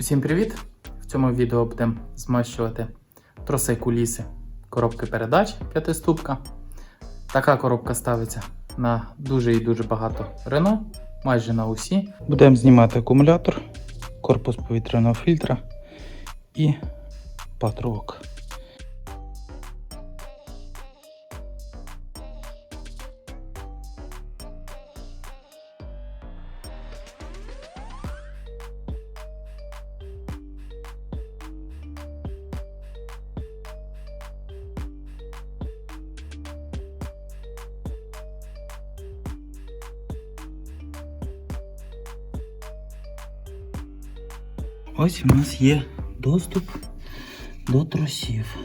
Усім привіт! В цьому відео будемо змащувати троси куліси коробки передач п'ятиступка. Така коробка ставиться на дуже і дуже багато Рено, майже на усі. Будемо знімати акумулятор, корпус повітряного фільтра і патрубок. Ось у нас є доступ до трусів.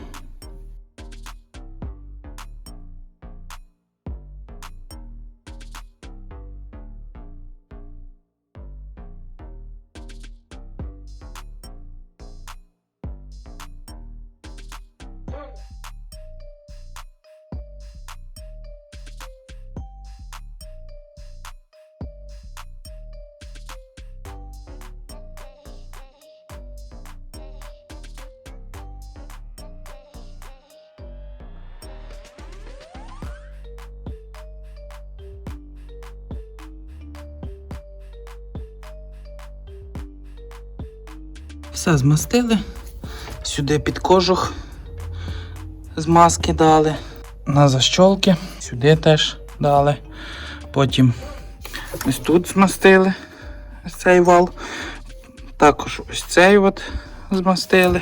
Все змастили. Сюди під кожух змазки дали. На защолки. Сюди теж дали. Потім ось тут змастили ось цей вал. Також ось цей от змастили.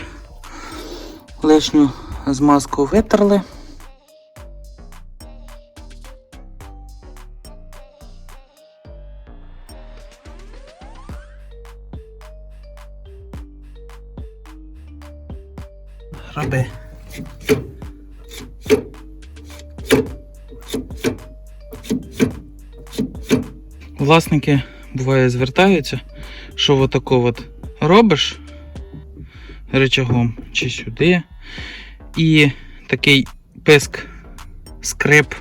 Лишню змазку витерли. Раби. Власники буває звертаються, що отако от робиш речагом чи сюди, і такий писк, скрип.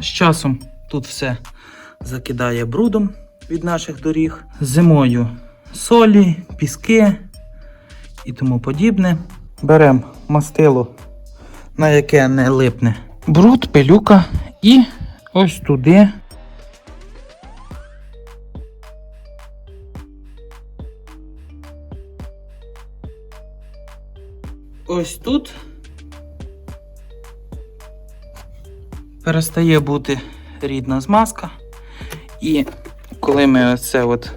З часом тут все закидає брудом від наших доріг. Зимою солі, піски і тому подібне. Беремо мастило, на яке не липне бруд, пилюка і ось туди. Ось тут перестає бути рідна змазка. І коли ми це от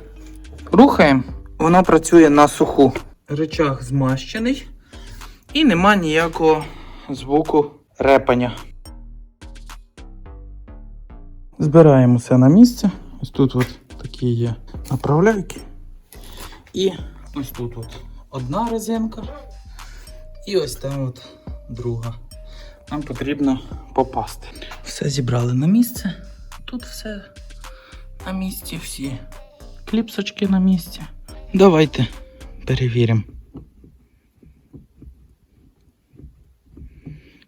рухаємо, воно працює на суху. Рычаг змащений і нема ніякого звуку репання. Збираємо все на місце. Ось тут от такі є направляйки. І ось тут от одна резинка. І ось там от друга. Нам потрібно попасти. Все зібрали на місце. Тут все на місці, всі кліпсочки на місці. Давайте перевіримо.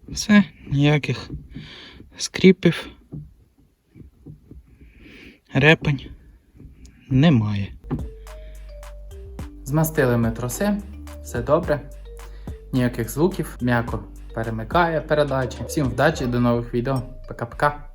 Все, ніяких скріпів, репань немає. Змастили ми троси, все добре. Ніяких звуків, м'яко перемикає передачі. Всім вдачі, до нових відео. Пока-пока.